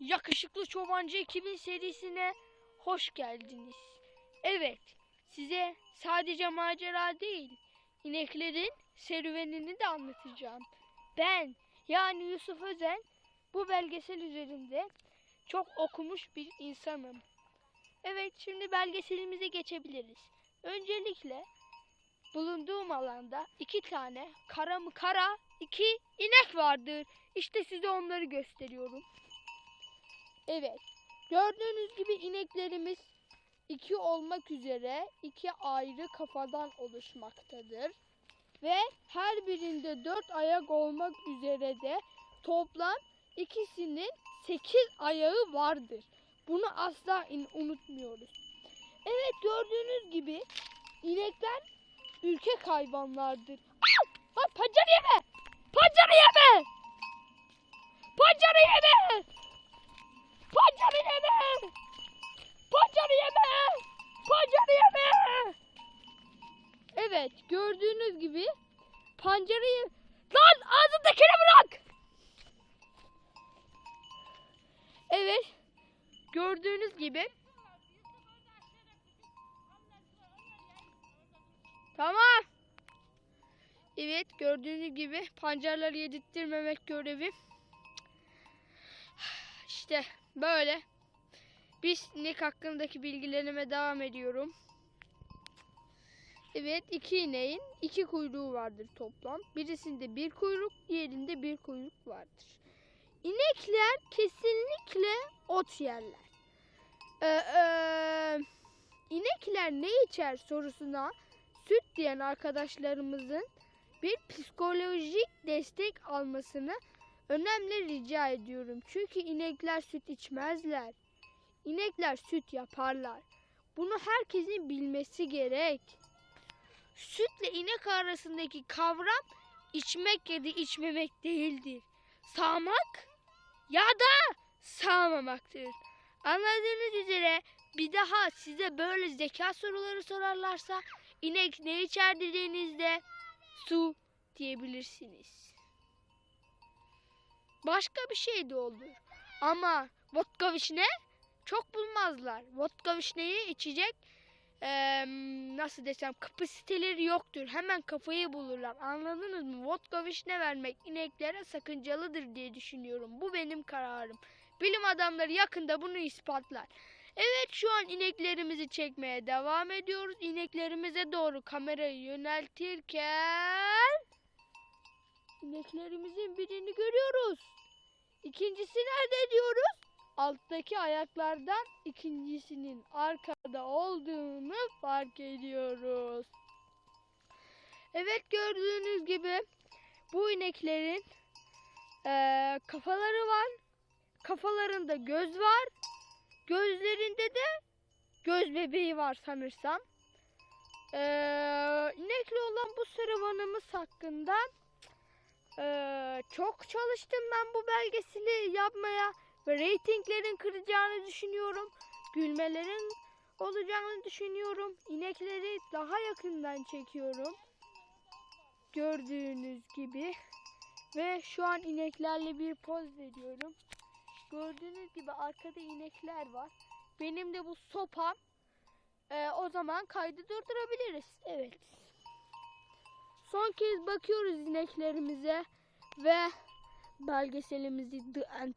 Yakışıklı Çobancı 2000 serisine hoş geldiniz. Evet, size sadece macera değil, ineklerin serüvenini de anlatacağım. Ben, yani Yusuf Özen, bu belgesel üzerinde çok okumuş bir insanım. Evet, şimdi belgeselimize geçebiliriz. Öncelikle bulunduğum alanda iki tane kara mı kara iki inek vardır. İşte size onları gösteriyorum. Evet. Gördüğünüz gibi ineklerimiz iki olmak üzere iki ayrı kafadan oluşmaktadır. Ve her birinde dört ayak olmak üzere de toplam ikisinin sekiz ayağı vardır. Bunu asla unutmuyoruz. Evet gördüğünüz gibi inekler ürkek hayvanlardır. Aa! Ha, pancarı yeme! Pancarı yeme! Pancarı yeme! Pancarı yeme! Pancarı yeme! Pancarı yeme! Evet gördüğünüz gibi pancarı ye... Lan ağzındakini bırak! Evet gördüğünüz gibi Tamam. Evet gördüğünüz gibi pancarları yedirttirmemek görevi. İşte böyle. Biz inek hakkındaki bilgilerime devam ediyorum. Evet iki ineğin iki kuyruğu vardır toplam. Birisinde bir kuyruk, diğerinde bir kuyruk vardır. İnekler kesinlikle ot yerler. Ee, ee, inekler ne içer sorusuna süt diyen arkadaşlarımızın bir psikolojik destek almasını önemli rica ediyorum. Çünkü inekler süt içmezler. İnekler süt yaparlar. Bunu herkesin bilmesi gerek. Sütle inek arasındaki kavram içmek ya da içmemek değildir. Sağmak ya da sağmamaktır. Anladığınız üzere bir daha size böyle zeka soruları sorarlarsa İnek ne içer dediğinizde su diyebilirsiniz. Başka bir şey de olur. Ama vodka vişne çok bulmazlar. Vodka vişneyi içecek eee, nasıl desem kapasiteleri yoktur. Hemen kafayı bulurlar. Anladınız mı? Vodka vişne vermek ineklere sakıncalıdır diye düşünüyorum. Bu benim kararım. Bilim adamları yakında bunu ispatlar. Evet şu an ineklerimizi çekmeye devam ediyoruz. İneklerimize doğru kamerayı yöneltirken ineklerimizin birini görüyoruz. İkincisi nerede diyoruz? Alttaki ayaklardan ikincisinin arkada olduğunu fark ediyoruz. Evet gördüğünüz gibi bu ineklerin eee, kafaları var. Kafalarında göz var. Gözlerinde de göz bebeği var sanırsam. Ee, inekli olan bu serüvenimiz hakkında ee, çok çalıştım ben bu belgeseli yapmaya ve reytinglerin kıracağını düşünüyorum. Gülmelerin olacağını düşünüyorum. İnekleri daha yakından çekiyorum. Gördüğünüz gibi. Ve şu an ineklerle bir poz veriyorum. Gördüğünüz gibi arkada inekler var. Benim de bu sopam. Ee, o zaman kaydı durdurabiliriz. Evet. Son kez bakıyoruz ineklerimize ve belgeselimizi The End